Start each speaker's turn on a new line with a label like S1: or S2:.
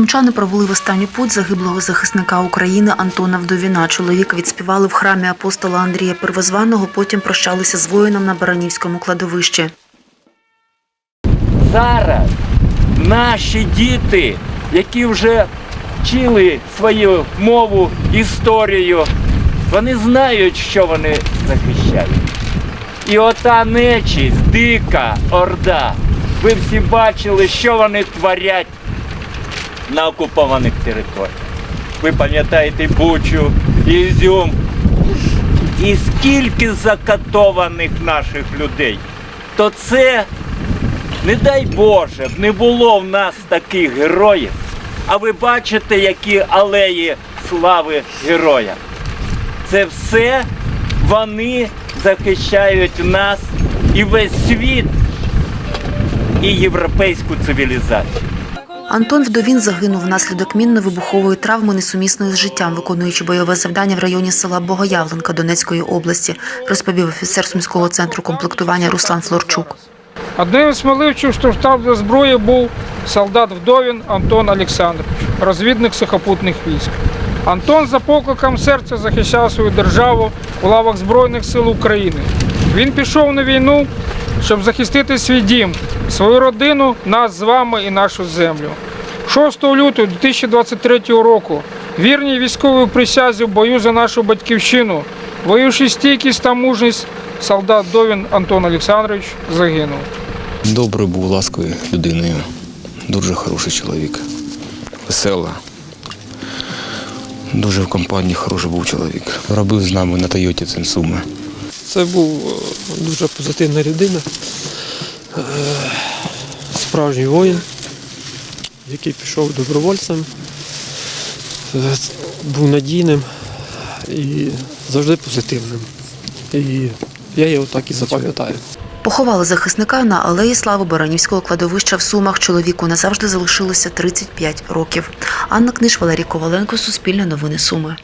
S1: Сумчани провели в останню путь загиблого захисника України Антона Вдовіна. Чоловіка відспівали в храмі апостола Андрія Первозваного, потім прощалися з воїном на Баранівському кладовищі.
S2: зараз наші діти, які вже вчили свою мову, історію, вони знають, що вони захищають. І ота нечість, дика орда. Ви всі бачили, що вони творять на окупованих територіях. Ви пам'ятаєте Бучу, Ізюм. І скільки закатованих наших людей, то це не дай Боже, б не було в нас таких героїв. А ви бачите, які алеї слави героя. Це все вони захищають нас і весь світ, і європейську цивілізацію.
S1: Антон Вдовін загинув внаслідок мінно-вибухової травми несумісної з життям, виконуючи бойове завдання в районі села Богоявленка Донецької області, розповів офіцер Сумського центру комплектування Руслан Флорчук.
S3: Одним з сміливчих штурштаб зброї був солдат Вдовін Антон Олександрович, розвідник сухопутних військ. Антон за покликом серця захищав свою державу у лавах Збройних сил України. Він пішов на війну, щоб захистити свій дім, свою родину, нас з вами і нашу землю. 6 лютого 2023 року вірній військовій присязі в бою за нашу батьківщину, воюючи стійкість та мужність, солдат Довін Антон Олександрович загинув.
S4: Добрий був ласковою людиною, дуже хороший чоловік, весела. Дуже в компанії хороший був чоловік. Робив з нами на Тойоті Цинсуми.
S5: Це був е, дуже позитивна людина, е, справжній воїн, який пішов добровольцем, е, був надійним і завжди позитивним. І я його так і запам'ятаю.
S1: Поховали захисника на алеї слави Баранівського кладовища в Сумах. Чоловіку назавжди залишилося 35 років. Анна Книж, Валерій Коваленко, Суспільне новини Суми.